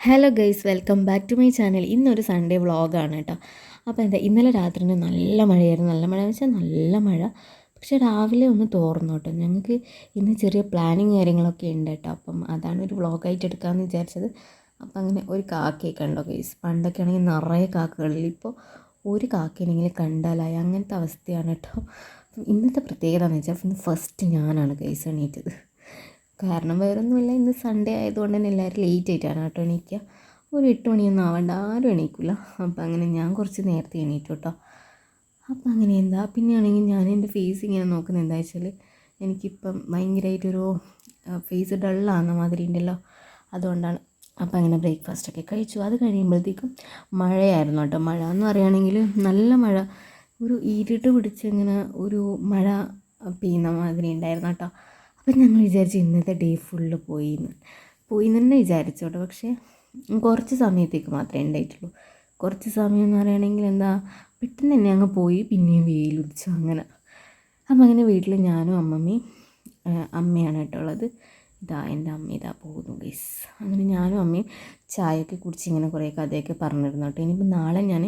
Hello guys welcome back to my channel ഇന്നൊരു Sunday വ്ളോഗാണ് കേട്ടോ. അപ്പോൾ എന്താ ഇന്നലെ രാത്രി നല്ല മഴയായിരുന്നു. നല്ല മഴ എന്ന് വെച്ചാൽ നല്ല മഴ. പക്ഷേ രാവിലെ ഒന്ന് തോർന്നു കേട്ടോ. ഞങ്ങൾക്ക് ഇന്ന് ചെറിയ പ്ലാനിങ് കാര്യങ്ങളൊക്കെ ഉണ്ട് കേട്ടോ. അപ്പം അതാണ് ഒരു വ്ളോഗായിട്ട് എടുക്കാമെന്ന് വിചാരിച്ചത്. അപ്പം അങ്ങനെ ഒരു കാക്കയൊക്കെ ഉണ്ടോ ഗൈസ് പണ്ടൊക്കെ ആണെങ്കിൽ നിറയെ കാക്കകളിൽ. ഇപ്പോൾ ഒരു കാക്കയാണെങ്കിൽ കണ്ടാലായി അങ്ങനത്തെ അവസ്ഥയാണ് കേട്ടോ. ഇന്നത്തെ പ്രത്യേകത എന്ന് വെച്ചാൽ ഫസ്റ്റ് ഞാനാണ് ഗൈസ് എണീറ്റത്. കാരണം വേറൊന്നുമില്ല. ഇന്ന് സൺഡേ ആയതുകൊണ്ട് തന്നെ എല്ലാവരും ലേറ്റ് ആയിട്ടാണ് കേട്ടോ എണീക്കുക ഒരു എട്ട് മണിയൊന്നും ആവേണ്ട. ആരും എണീക്കില്ല അപ്പം അങ്ങനെ ഞാൻ കുറച്ച് നേരത്തെ എണീറ്റു കേട്ടോ. അപ്പം അങ്ങനെ എന്താ? പിന്നെയാണെങ്കിൽ ഞാൻ എന്റെ ഫേസ് ഇങ്ങനെ നോക്കുന്നത് എന്താ വെച്ചാൽ എനിക്കിപ്പം ഭയങ്കരമായിട്ടൊരു ഫേസ് ഡള്ളാകുന്ന മാതിരി ഉണ്ടല്ലോ. അതുകൊണ്ടാണ്. അപ്പം അങ്ങനെ ബ്രേക്ക്ഫാസ്റ്റൊക്കെ കഴിച്ചു. അത് കഴിയുമ്പോഴത്തേക്കും മഴയായിരുന്നു കേട്ടോ. മഴ എന്ന് പറയുകയാണെങ്കിൽ നല്ല മഴ. ഒരു ഇരുട്ട് പിടിച്ച് ഇങ്ങനെ ഒരു മഴ പെയ്യുന്ന മാതിരി ഉണ്ടായിരുന്നു കേട്ടോ. അപ്പം ഞങ്ങൾ വിചാരിച്ചു ഇന്നത്തെ ഡേ ഫുള്ള് പോയി പോയി എന്ന് തന്നെ വിചാരിച്ചോട്ടെ പക്ഷേ കുറച്ച് സമയത്തേക്ക് മാത്രമേ ഉണ്ടായിട്ടുള്ളൂ കുറച്ച് സമയം എന്ന് പറയുകയാണെങ്കിൽ എന്താ പെട്ടെന്ന് തന്നെ അങ്ങ് പോയി പിന്നെയും വെയിലുദിച്ചു അങ്ങനെ. അപ്പം അങ്ങനെ വീട്ടിൽ ഞാനും അമ്മമ്മയും അമ്മയാണ് കേട്ടോ ഉള്ളത്. ഇതാ എന്റെ അമ്മ ഇതാ പോകുന്നു ഗൈസ് അങ്ങനെ ഞാനും അമ്മയും ചായയൊക്കെ കുടിച്ച് ഇങ്ങനെ കുറേ കഥയൊക്കെ പറഞ്ഞിരുന്നു കേട്ടോ. ഇനിയിപ്പോൾ നാളെ ഞാൻ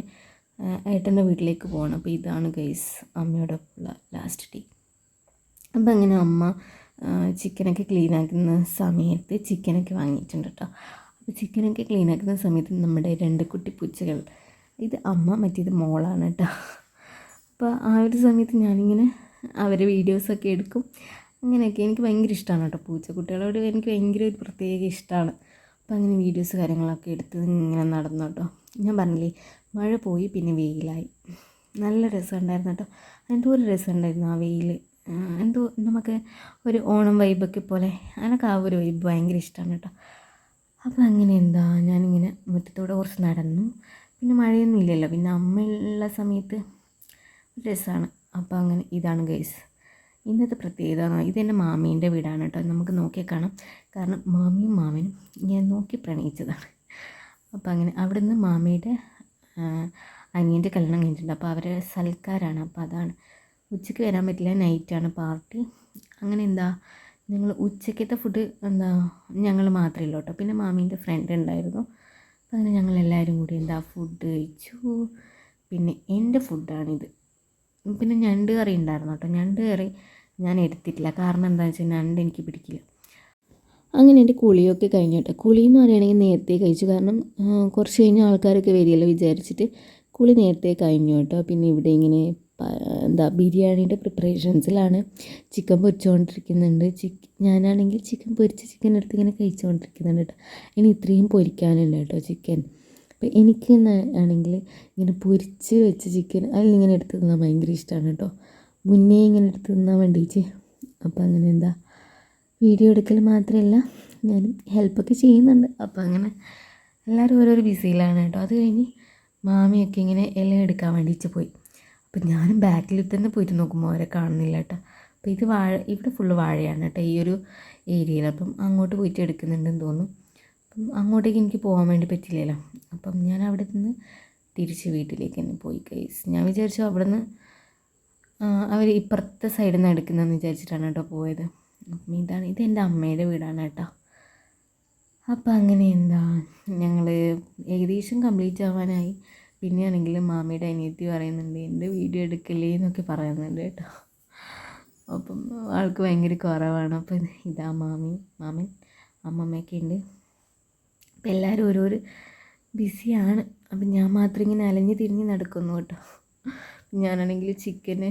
ഏട്ടന്റെ വീട്ടിലേക്ക് പോകണം. അപ്പോൾ ഇതാണ് ഗൈസ് അമ്മയോടൊപ്പമുള്ള ലാസ്റ്റ് ഡേ അപ്പം അങ്ങനെ അമ്മ ചിക്കനൊക്കെ ക്ലീൻ ആക്കുന്ന സമയത്ത് ചിക്കനൊക്കെ വാങ്ങിയിട്ടുണ്ട് കേട്ടോ. അപ്പോൾ ചിക്കനൊക്കെ ക്ലീൻ ആക്കുന്ന സമയത്ത് നമ്മുടെ രണ്ട് കുട്ടി പൂച്ചകൾ ഇത് അമ്മ മറ്റേത് മോളാണ് കേട്ടോ. അപ്പോൾ ആ ഒരു സമയത്ത് ഞാനിങ്ങനെ അവരെ വീഡിയോസൊക്കെ എടുക്കും. അങ്ങനെയൊക്കെ എനിക്ക് ഭയങ്കര ഇഷ്ടമാണ് കേട്ടോ. പൂച്ചക്കുട്ടികളോട് എനിക്ക് ഭയങ്കര ഒരു പ്രത്യേക ഇഷ്ടമാണ് അപ്പോൾ അങ്ങനെ വീഡിയോസ് കാര്യങ്ങളൊക്കെ എടുത്ത് ഇങ്ങനെ നടന്നു കേട്ടോ. ഞാൻ പറഞ്ഞില്ലേ മഴ പോയി പിന്നെ വെയിലായി. നല്ല രസമുണ്ടായിരുന്നു കേട്ടോ. അതിന്റെ ഒരു രസമുണ്ടായിരുന്നു ആ വെയിൽ എന്തോ നമുക്ക് ഒരു ഓണം വൈബൊക്കെ പോലെ. എനിക്ക് ആ ഒരു വൈബ് ഭയങ്കര ഇഷ്ടമാണ് കേട്ടോ അപ്പോൾ അങ്ങനെ എന്താ ഞാനിങ്ങനെ മുറ്റത്തൂടെ കുറച്ച് നടന്നു. പിന്നെ മഴയൊന്നും ഇല്ലല്ലോ പിന്നെ അമ്മയുള്ള സമയത്ത് രസമാണ് അപ്പോൾ അങ്ങനെ ഇതാണ് ഗൈസ് ഇന്നത്തെ പ്രത്യേകത ഇതെന്റെ മാമീന്റെ വീടാണ് കേട്ടോ നമുക്ക് നോക്കിയാൽ കാണാം. കാരണം മാമിയും മാമനും ഞാൻ നോക്കി പ്രണയിച്ചതാണ്. അപ്പോൾ അങ്ങനെ അവിടെ നിന്ന് മാമിയുടെ അനിയന്റെ കല്യാണം കഴിഞ്ഞിട്ടുണ്ട്. അപ്പോൾ അവരെ സൽക്കാരാണ്. അപ്പോൾ അതാണ് ഉച്ചയ്ക്ക് വരാൻ പറ്റില്ല നൈറ്റാണ് പാർട്ടി. അങ്ങനെ എന്താ നിങ്ങൾ ഉച്ചക്കത്തെ ഫുഡ് എന്താ ഞങ്ങൾ മാത്രമേ ഉള്ളൂ കേട്ടോ. പിന്നെ മാമീന്റെ ഫ്രണ്ട് ഉണ്ടായിരുന്നു. അപ്പം അങ്ങനെ ഞങ്ങൾ എല്ലാവരും കൂടി എന്താ ഫുഡ് കഴിച്ചു. പിന്നെ എന്റെ ഫുഡാണിത് പിന്നെ ഞണ്ട് കറി ഉണ്ടായിരുന്നു കേട്ടോ. ഞണ്ട് കറി ഞാൻ എടുത്തിട്ടില്ല. കാരണം എന്താണെന്ന് വെച്ചാൽ ഞണ്ട് എനിക്ക് പിടിക്കില്ല. അങ്ങനെ എന്റെ കുളിയൊക്കെ കഴിഞ്ഞു കേട്ടോ. കുളി എന്ന് പറയുകയാണെങ്കിൽ നേരത്തെ കഴിച്ചു. കാരണം കുറച്ച് കഴിഞ്ഞ ആൾക്കാരൊക്കെ വരികയല്ലോ വിചാരിച്ചിട്ട് കുളി നേരത്തെ കഴിഞ്ഞു കേട്ടോ. പിന്നെ ഇവിടെ ഇങ്ങനെ എന്താ ബിരിയാണിയുടെ പ്രിപ്പറേഷൻസിലാണ് ചിക്കൻ പൊരിച്ചുകൊണ്ടിരിക്കുന്നുണ്ട്. ചിക്ക് ഞാനാണെങ്കിൽ ചിക്കൻ പൊരിച്ച ചിക്കൻ എടുത്ത് ഇങ്ങനെ കഴിച്ചുകൊണ്ടിരിക്കുന്നുണ്ട് കേട്ടോ. ഇനി ഇത്രയും പൊരിക്കാനുണ്ട് കേട്ടോ ചിക്കൻ. അപ്പം എനിക്ക് ആണെങ്കിൽ ഇങ്ങനെ പൊരിച്ച് വെച്ച ചിക്കൻ അതിലിങ്ങനെ എടുത്ത് തിന്നാൻ ഭയങ്കര ഇഷ്ടമാണ് കേട്ടോ. മുന്നേ ഇങ്ങനെ എടുത്ത് തിന്നാൻ വേണ്ടിയിട്ട് അപ്പോൾ അങ്ങനെ എന്താ വീഡിയോ എടുക്കൽ മാത്രമല്ല ഞാൻ ഹെൽപ്പൊക്കെ ചെയ്യുന്നുണ്ട്. അപ്പോൾ അങ്ങനെ എല്ലാവരും ഓരോരോ ബിസിയിലാണ് കേട്ടോ. അത് കഴിഞ്ഞ് മാമിയൊക്കെ ഇങ്ങനെ ഇല എടുക്കാൻ വേണ്ടിയിട്ട് പോയി. അപ്പം ഞാനും ബാക്കിൽ തന്നെ പോയിട്ട് നോക്കുമ്പോൾ അവരെ കാണുന്നില്ല കേട്ടോ അപ്പോൾ ഇത് വാഴ ഇവിടെ ഫുള്ള് വാഴയാണ് കേട്ടോ ഈ ഒരു ഏരിയയിൽ അപ്പം അങ്ങോട്ട് പോയിട്ട് എടുക്കുന്നുണ്ടെന്ന് തോന്നുന്നു. അപ്പം അങ്ങോട്ടേക്ക് എനിക്ക് പോകാൻ വേണ്ടി പറ്റില്ലല്ലോ. അപ്പം ഞാൻ അവിടെ നിന്ന് തിരിച്ച് വീട്ടിലേക്ക് തന്നെ പോയി കൈസ് ഞാൻ വിചാരിച്ചു അവിടെ നിന്ന് അവർ ഇപ്പുറത്തെ സൈഡിൽ നിന്ന് എടുക്കുന്നതെന്ന് വിചാരിച്ചിട്ടാണ് കേട്ടോ പോയത്. അപ്പം ഇതാണ് ഇത് എന്റെ അമ്മയുടെ വീടാണ് കേട്ടോ അപ്പം അങ്ങനെ എന്താ ഞങ്ങൾ ഏകദേശം കംപ്ലീറ്റ് ആവാനായി. പിന്നെയാണെങ്കിൽ മാമിയുടെ അനിയത്തി പറയുന്നുണ്ട് എന്റെ വീഡിയോ എടുക്കല്ലേ എന്നൊക്കെ പറയുന്നുണ്ട് കേട്ടോ. അപ്പം ആൾക്ക് ഭയങ്കര കുറവാണ്. അപ്പം ഇതാ മാമി മാമൻ അമ്മമ്മയൊക്കെ ഉണ്ട്. അപ്പം എല്ലാവരും ഓരോരോ ബിസിയാണ്. അപ്പം ഞാൻ മാത്രം ഇങ്ങനെ അലഞ്ഞ് തിരിഞ്ഞ് നടക്കുന്നു കേട്ടോ. ഞാനാണെങ്കിൽ ചിക്കന്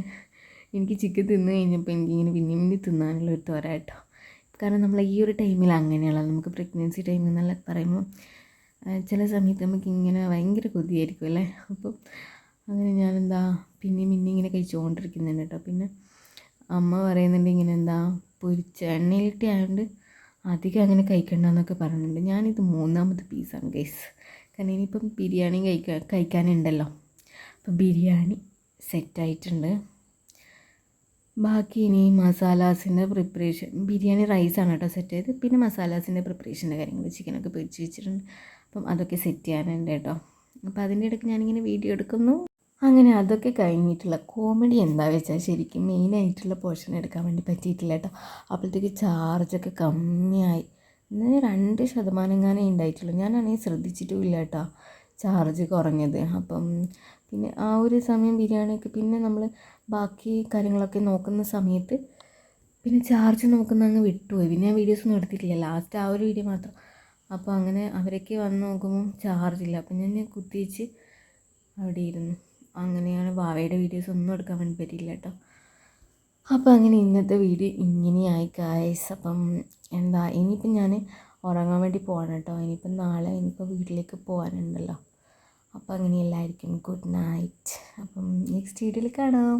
എനിക്ക് ചിക്കൻ തിന്ന് കഴിഞ്ഞപ്പോൾ എനിക്കിങ്ങനെ പിന്നെ പിന്നെ തിന്നാനുള്ള ഒരു തോര കേട്ടോ. കാരണം നമ്മൾ ഈ ഒരു ടൈമിൽ അങ്ങനെയുള്ള നമുക്ക് പ്രഗ്നൻസി ടൈം എന്നല്ല പറയുമ്പോൾ ചില സമയത്ത് നമുക്ക് ഇങ്ങനെ ഭയങ്കര കൊതിയായിരിക്കും അല്ലേ? അപ്പം അങ്ങനെ ഞാനെന്താ പിന്നെ പിന്നെ ഇങ്ങനെ കഴിച്ചുകൊണ്ടിരിക്കുന്നുണ്ട് കേട്ടോ. പിന്നെ അമ്മ പറയുന്നുണ്ട് ഇങ്ങനെ എന്താ പൊരിച്ച എണ്ണയിലിട്ട് ആയതുകൊണ്ട് അധികം അങ്ങനെ കഴിക്കണ്ടെന്നൊക്കെ പറയുന്നുണ്ട് ഞാനിത് മൂന്നാമത്തെ പീസാണ് ഗൈസ് കാരണം ഇനിയിപ്പം ബിരിയാണി കഴിക്കാൻ കഴിക്കാനുണ്ടല്ലോ. അപ്പം ബിരിയാണി സെറ്റായിട്ടുണ്ട്. ബാക്കി ഇനി മസാലാസിന്റെ പ്രിപ്പറേഷൻ ബിരിയാണി റൈസാണ് കേട്ടോ സെറ്റ് ചെയ്ത് പിന്നെ മസാലാസിന്റെ പ്രിപ്പറേഷന്റെ കാര്യങ്ങൾ ചിക്കനൊക്കെ പൊരിച്ച് വെച്ചിട്ടുണ്ട്. അപ്പം അതൊക്കെ സെറ്റ് ചെയ്യാനുണ്ട് കേട്ടോ. അപ്പോൾ അതിന്റെ ഇടയ്ക്ക് ഞാനിങ്ങനെ വീഡിയോ എടുക്കുന്നു. അങ്ങനെ അതൊക്കെ കഴിഞ്ഞിട്ടുള്ള കോമഡി എന്താ വെച്ചാൽ ശരിക്കും മെയിനായിട്ടുള്ള പോർഷൻ എടുക്കാൻ വേണ്ടി പറ്റിയിട്ടില്ല കേട്ടോ. അപ്പോഴത്തേക്ക് ചാർജൊക്കെ കമ്മിയായി. ഇന്ന് രണ്ട് ശതമാനം എങ്ങാനേ ഉണ്ടായിട്ടുള്ളൂ. ഞാനാണെങ്കിൽ ശ്രദ്ധിച്ചിട്ടും ഇല്ല കേട്ടോ ചാർജ് കുറഞ്ഞത്. അപ്പം പിന്നെ ആ ഒരു സമയം ബിരിയാണിയൊക്കെ പിന്നെ നമ്മൾ ബാക്കി കാര്യങ്ങളൊക്കെ നോക്കുന്ന സമയത്ത് പിന്നെ ചാർജ് നോക്കുന്ന അങ്ങ് വിട്ടുപോയി. പിന്നെ ഞാൻ വീഡിയോസ് ഒന്നും എടുത്തിട്ടില്ല. ലാസ്റ്റ് ആ ഒരു വീഡിയോ മാത്രം. അപ്പോൾ അങ്ങനെ അവരൊക്കെ വന്ന് നോക്കുമ്പോൾ ചാർജില്ല അപ്പം ഞാൻ കുത്തിവെച്ച് അവിടെ ഇരുന്നു. അങ്ങനെയാണ് വാവയുടെ വീഡിയോസ് ഒന്നും എടുക്കാൻ വേണ്ടി പറ്റിയില്ല കേട്ടോ അപ്പോൾ അങ്ങനെ ഇന്നത്തെ വീഡിയോ ഇങ്ങനെയായി കായസ് അപ്പം എന്താ ഇനിയിപ്പം ഞാൻ ഉറങ്ങാൻ വേണ്ടി പോകണം കേട്ടോ ഇനിയിപ്പം നാളെ ഇനിയിപ്പോൾ വീട്ടിലേക്ക് പോകാനുണ്ടല്ലോ അപ്പോൾ അങ്ങനെയല്ലായിരിക്കും ഗുഡ് നൈറ്റ് അപ്പം നെക്സ്റ്റ് വീഡിയോയിൽ കാണാം.